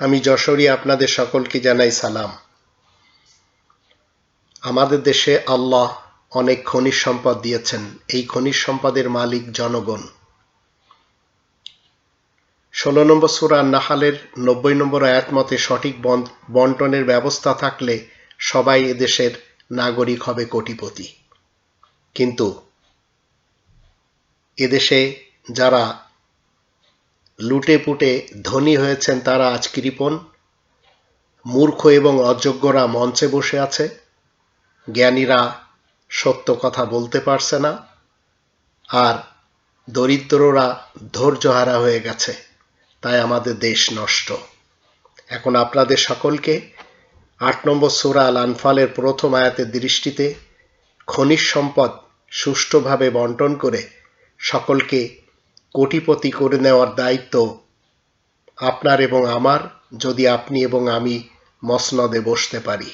আমি যশোরী আপনাদের সকলকে জানাই সালাম। আমাদের দেশে আল্লাহ অনেক খনিজ সম্পদ দিয়েছেন। এই খনিজ সম্পদের মালিক জনগণ। ষোলো নম্বর সুরা নাহালের নব্বই নম্বর আয়াত মতে সঠিক বন- বন্টনের ব্যবস্থা থাকলে সবাই এদেশের নাগরিক হবে কোটিপতি। কিন্তু এদেশে যারা লুটে পুটে ধনী হয়েছেন তারা আজ কৃপণ মূর্খ এবং অযোগ্যরা মঞ্চে বসে আছে। জ্ঞানীরা সত্য কথা বলতে পারছে না। আর দরিদ্ররা ধৈর্যহারা হয়ে গেছে। তাই আমাদের দেশ নষ্ট। এখন আপনাদের সকলকে আট নম্বর সুরা আল আনফালের প্রথম আয়াতের দৃষ্টিতে খনিজ সম্পদ সুষ্ঠুভাবে বন্টন করে সকলকে কোটিপতি করে নেওয়ার দায়িত্ব আপনার এবং আমার যদি আপনি এবং আমি মসনদে বসতে পারি।